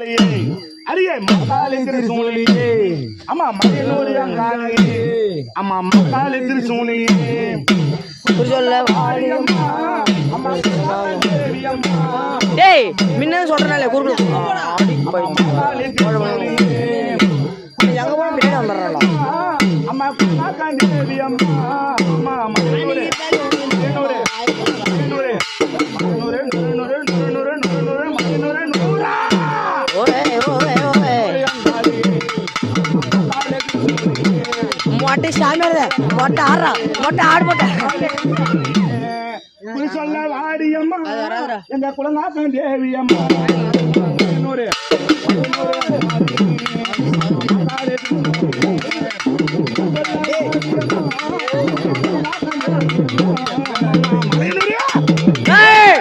அரிய மக்காலி திருசூலியே அம்மா மலையனூர் அங்காளியே அம்மா மக்காலி திருசூலியே சொல்ல டேய் முன்ன சொல்றனால குறுக்கு மொட்டை சாமியார் மொட்டை ஆடுறா மொட்டை ஆடு மொட்டை சொல்ல வாடியம்மா எங்க குலநாதன் தேவி அம்மா இன்னொரு. ஏய்!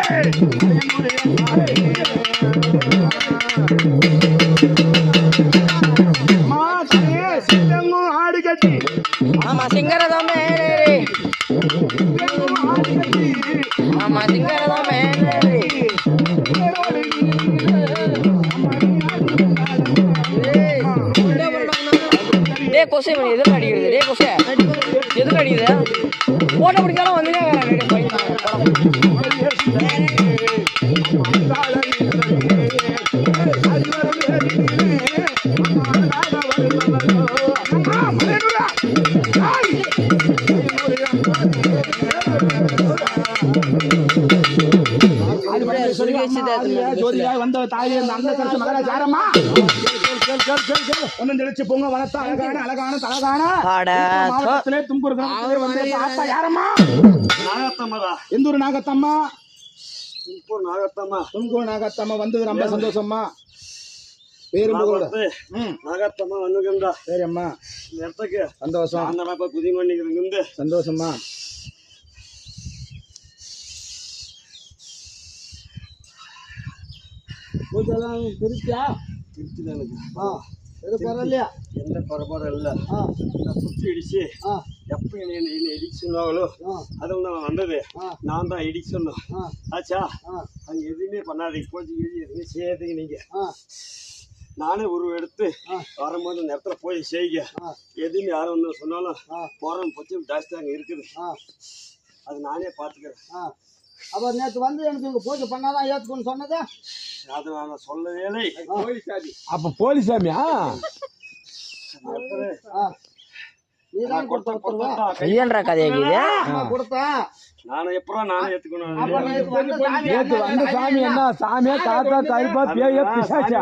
ஆமா மேலே. டே கொசை மணி எதிர்க்க அடிக்கிறது? டே கொசை. எதிர்க்க அடிக்குது போட்ட ஜோதியாக வந்த தாயே அந்த கருத்து மகராஜ் யாரம்மா? ஒன்னும் தெளிச்சு பொங்க வளர்த்த அழகான அழகான தலகான மாவட்டத்திலே தும்பூர் கிராமத்திலே வந்து ஆத்தா யாரம்மா? நாகத்தம்மதா எந்த ஒரு நாகத்தம்மா? தும்பூர் நாகத்தம்மா. நாகத்தம்மா வந்தது ரொம்ப சந்தோஷம்மா. நாகத்தம்மா வந்துருக்கா சரி அம்மா இந்த இடத்துக்கு. சந்தோஷம். அந்த புதிய சந்தோஷமா பூஜைலாம் திருச்சியா திருச்சியில் எனக்கு. ஆ எது பரவாயில்லையா? எந்த குறைபாடும் இல்லை. ஆ. நான் சுற்றி இடிச்சு ஆ. எப்போ என்ன என்ன இடிக்க சொன்னாங்களோ அதில் நான் வந்தது. நான் தான் இடிக்க சொன்னேன். ஆ. ஆச்சா? அங்கே எதுவுமே பண்ணாதீங்க. போச்சு எதுவுமே செய்யாதீங்க நீங்கள் ஆ. நானே உருவம் எடுத்து. வரும்போது அந்த இடத்துல போய் செய்யுங்க. ஆ. எதுவுமே யாரும் ஒன்று சொன்னாலும். போகிறோம் பொச்சு ஜாஸ்தி அங்கே இருக்குது. அது நானே பார்த்துக்கிறேன். ஆ அப்போ நேற்று வந்து எனக்கு இங்கே பூஜை பண்ணாதான் ஏற்றுக்கணும்னு சொன்னதா. அதை நான் சொல்லவே இல்லை. அப்ப போலிசாமியா? ஆ. நீ தான் கொடுத்த கதையாக்குது நான் கொடுத்தேன் நானும் எப்போ நானே ஏற்றுக்கணும் அப்போ நேற்று வந்து சாமி நேத்து வந்த சாமி என்ன சாமியா தாத்தா கருப்பா பேயா பிசாச்சா?